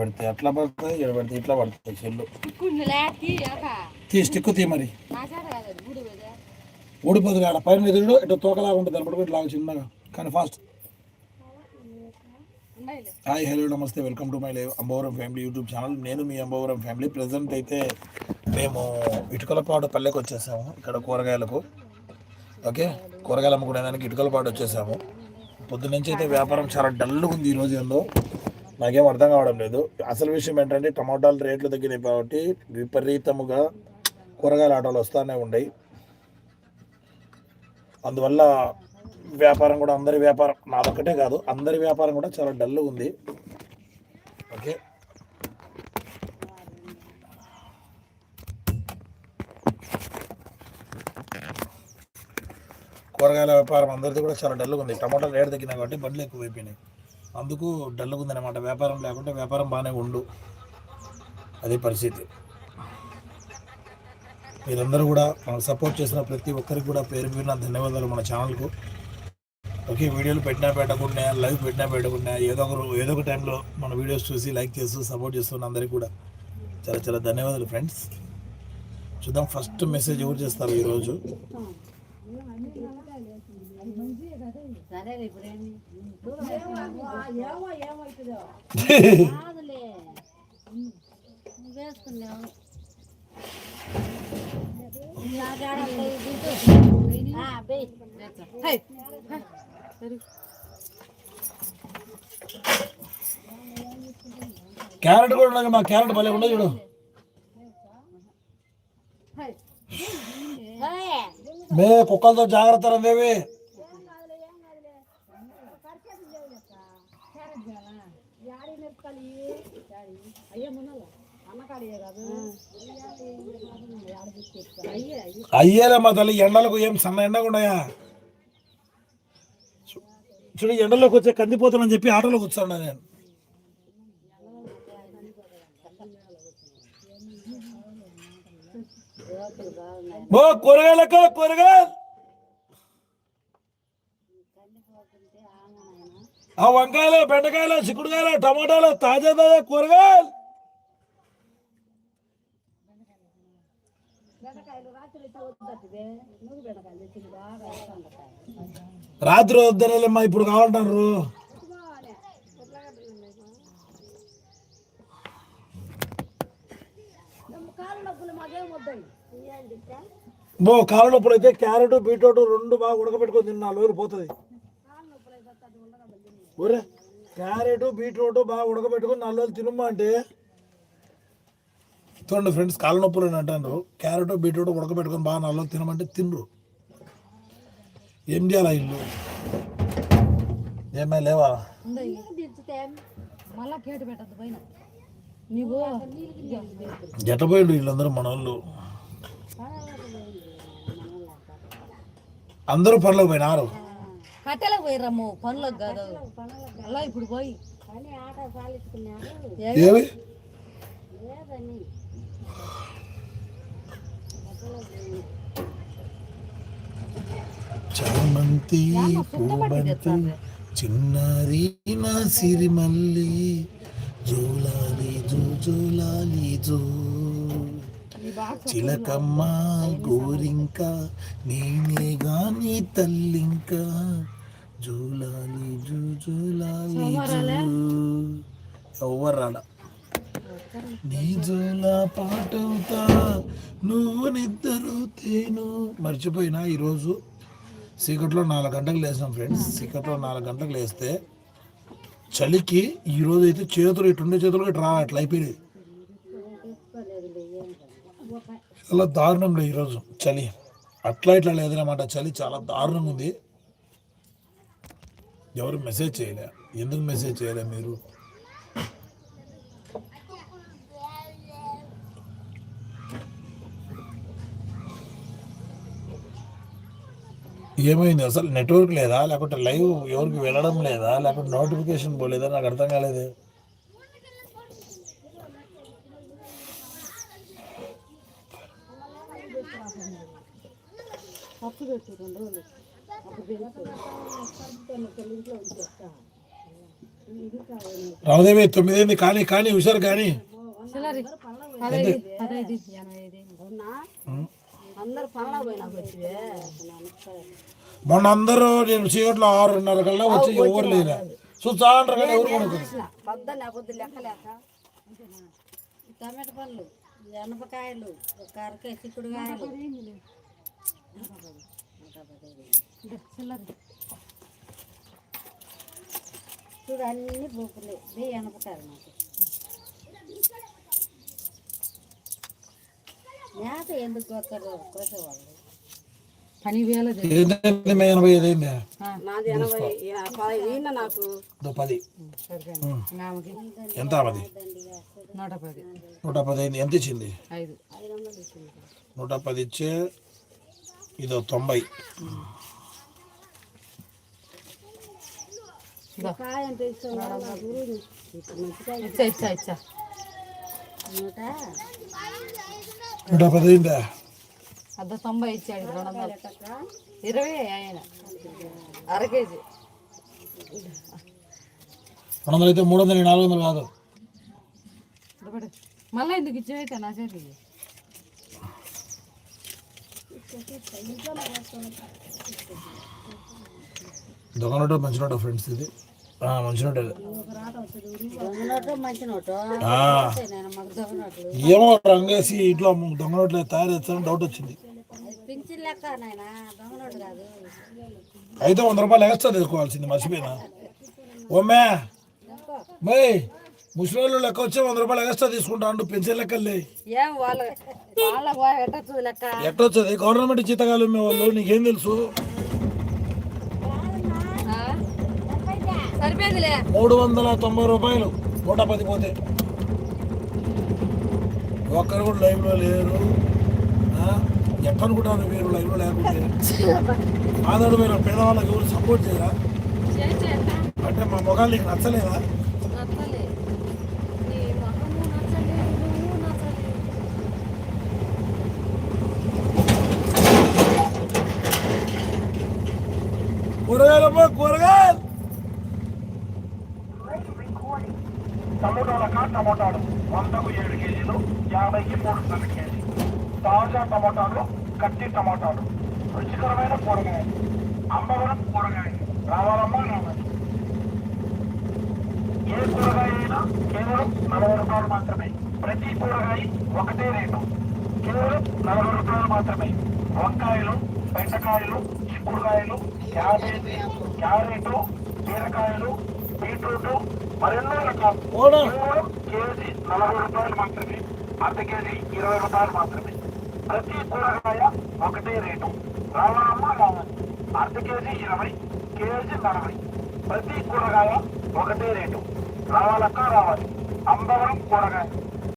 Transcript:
పెడితే అట్లా పడుతుంది ఇక్కడ పెడితే ఇట్లా పడుతుంది చెల్లు కుండలే తీయక తీ స్టిక్ తీ మరి. ఊడిపోదు కాడ పైన ఎదురు ఇటు తోకలాగా ఉంటుంది అనమాట ఇట్లా చిన్నగా. కానీ fast hi hello namaste welcome to my live Ambavaram family YouTube channel. నేను మీ అంబవరం ఫ్యామిలీ. ప్రజెంట్ అయితే మేము ఇటుకలపాడు పల్లెకి వచ్చేసాము ఇక్కడ కూరగాయలకు. ఓకే? కూరగాయలు అమ్ముకునేదానికి ఇటుకలపాడు వచ్చేసాము. పొద్దున్నుంచి అయితే వ్యాపారం చాలా డల్గా ఉంది ఈరోజు ఏందో నాకేం అర్థం కావడం లేదు. అసలు విషయం ఏంటంటే టమాటాలు రేట్లు తగ్గినాయి కాబట్టి విపరీతముగా కూరగాయల ఆటోలు వస్తూనే ఉన్నాయి అందువల్ల వ్యాపారం కూడా అందరి వ్యాపారం నాదొక్కటే కాదు అందరి వ్యాపారం కూడా చాలా డల్ ఉంది. ఓకే. కూరగాయల వ్యాపారం అందరిది కూడా చాలా డల్గా ఉంది. టమాటాలు రేటు తగ్గినాయి కాబట్టి బండ్లు ఎక్కువ అయిపోయినాయి అందుకు డల్గా ఉందన్నమాట వ్యాపారం లేకుంటే వ్యాపారం బాగానే ఉండు. అదే పరిస్థితి. మీరందరూ కూడా మనకు సపోర్ట్ చేసిన ప్రతి ఒక్కరికి కూడా పేరు పేరున ధన్యవాదాలు మన ఛానల్కు. ఓకే వీడియోలు పెట్టినా పెట్టకుండా లైవ్ పెట్టినా పెట్టకుండా ఏదో ఒక ఏదో ఒక టైంలో మన వీడియోస్ చూసి లైక్ చేస్తూ సపోర్ట్ చేస్తున్న అందరికీ కూడా చాలా చాలా ధన్యవాదాలు ఫ్రెండ్స్. చూద్దాం ఫస్ట్ మెసేజ్ ఎవరు చేస్తారు ఈరోజు? సరే ఇప్పుడు ఏమి కాదులే నువ్వు వేసుకున్నావు నా కాడ పోయి గుంటు. ఆ, పోయి. హై. హై. సరే. క్యారెట్ కూడా ఉన్నది మా క్యారెట్ భలే ఉండదు చూడు హై. మే కుక్కలతో జాగ్రత్త రందేవి అయ్యేలే మా తల్లి ఎండలకు ఏం సన్న ఎండగా ఉన్నాయా? చూ- చూడు ఎండలోకి వచ్చే కందిపోతానని చెప్పి ఆటోలోకి కూర్చున్నా నేను. ఓ కూరగాయలకు కూరగాయలు. ఆ వంకాయలు బెండకాయలు చిక్కుడుకాయలు టమాటాలు తాజా తాజా కూరగాయలు. రాత్రి వద్దరేలేమ్మా ఇప్పుడు కావాలంటారు బో కాళ్ళ నొప్పులు అయితే క్యారెట్ బీట్రూట్ రెండు బాగా ఉడకబెట్టుకొని తిన్నా లోరు పోతుంది. ఒరే క్యారెట్ బీట్రూట్ బాగా ఉడకబెట్టుకొని నాలుగు రోజులు తినమ్మా అంటే. చూడండి ఫ్రెండ్స్ కాళ్ళ నొప్పులు అని అంటారు. క్యారెట్ బీట్రూట్ ఉడకబెట్టుకొని బాగా నాలుగు రోజులు తినమంటే తినరు. ఏం చేయాలా ఇల్లు? ఏమై లేవా? జటపోయిండు వీళ్ళందరూ మన వాళ్ళు అందరూ పనులకు పోయినారు. కట్టెలకు పోయిరమ్ము పనులకు కాదు. అలా ఇప్పుడు పోయి. ఏమి చామంతి పూబంతి చిన్నారి నా సిరిమల్లి జోలాలి జో జోలాలి జో. చిలకమ్మ గోరింక నేనే గాని తల్లింక జూలాలి జూ జోలాలి జో. నీ జూలా పాటవుతా నువ్వు నిద్దరు తేను. మర్చిపోయినా ఈరోజు చీకట్లో నాలుగు గంటలకు లేసాం ఫ్రెండ్స్. చీకట్లో నాలుగు గంటలకు లేస్తే చలికి ఈరోజు అయితే చేతులు ఇటుండే చేతులు ఇటు రా అట్లా అయిపోయినాయి. చాలా దారుణంలో ఈరోజు చలి. అట్లా ఇట్లా లేదనమాట చలి చాలా దారుణంగా ఉంది. ఎవరు మెసేజ్ చేయలే. ఎందుకు మెసేజ్ చేయలే మీరు? ఏమైంది? అసలు నెట్వర్క్ లేదా? లేకుంటే లైవ్ ఎవరికి వెళ్ళడం లేదా? లేకుంటే నోటిఫికేషన్ పోలేదా? నాకు అర్థం కాలేదు. పప్పు పెట్టు రెండు రోజులు రామదేవి తొమ్మిది అయింది కానీ కానీ హుషారు కానీ మొన్న అందరూ నేను చీకట్లో ఆరున్నర కల్లా వచ్చి ఎవరు లేరా? చూస్తా అంటారు కానీ ఎవరు కొనుక్కోరు జనపకాయలు ఒక అరకే చిక్కుడుకాయలు చూడు అన్ని బూపులే బే ఎనపకాయలు నాకు మేత ఎందుకు వస్తారు కోసేవాళ్ళు. ఎనభై ఐదు అయిందా? పది ఎంత పది నూట పది. నూట పది అయింది. ఎంత ఇచ్చింది? నూట పది ఇచ్చే ఇదో తొంభై. నూట? నూట పది అయిందా? అర్ధ తొంభై ఇచ్చాడు రెండు వందలు. ఇరవై ఆయన. అర కేజీ. రెండు వందలు అయితే మూడు వందలు నాలుగు వందలు కాదు. మళ్ళా ఎందుకు ఇచ్చేవైతే నా చేతికి? దొంగ నోటు మంచి నోటు ఫ్రెండ్స్ ఇది? మంచి నోటు. ఏమో రంగేసి ఇట్లా దొంగ నోట్లు తయారు చేస్తారని డౌట్ వచ్చింది అది పింఛన్ లెక్క నాయన దొంగ నోటు కాదు అయితే వంద రూపాయలు ఎక్స్ట్రా తీసుకోవాల్సింది మర్చిపోయినా ఓమే మై ముసలి లెక్క వచ్చి వంద రూపాయలు ఎక్స్ట్రా తీసుకుంటా అంటూ పెన్షన్ లెక్కలే ఎట్టొచ్చది? గవర్నమెంట్ జీతకాలు మీ వాళ్ళు నీకేం తెలుసు? మూడు వందల తొంభై రూపాయలు నూట పది పోతే ఒక్కరు కూడా లైవ్లో లేరు. ఆ? మీరు లైవ్లో లేకుంటే ఆధారు మీరు పేదవాళ్ళకి ఎవరు సపోర్ట్ చేయరా? అంటే మా మొగాలు నీకు నచ్చలేదా? కూరగాయలమ్మా కూరగాయలు! టమోటాలకా టమోటాలు వందకు ఏడు కేజీలు యాభైకి మూడు వందల కేజీ తాజా టమోటాలు కట్టి టమోటాలు. రుచికరమైన కూరగాయలు. అంబవరం కూరగాయలు రావాలమ్మా రావాలి. ఏ కూరగాయ అయినా కేవలం నలభై రూపాయలు మాత్రమే. ప్రతి కూరగాయ ఒకటే రేటు. కేవలం నలభై రూపాయలు మాత్రమే. వంకాయలు బెండకాయలు చిక్కుడుకాయలు క్యాబేజీ క్యారెట్ బీరకాయలు బీట్రూట్ మరెన్నో రకాలు. కేవలం కేజీ నలభై రూపాయలు మాత్రమే. అర్ధ కేజీ ఇరవై రూపాయలు మాత్రమే. ప్రతి కూరగాయ ఒకటే రేటు. రావాలమ్మా రావాలి అర్ధ కేజీ ఇరవై కేజీ నలభై. ప్రతి కూరగాయ ఒకటే రేటు. రావాలక్క రావాలి. అంబవరం కూరగాయ.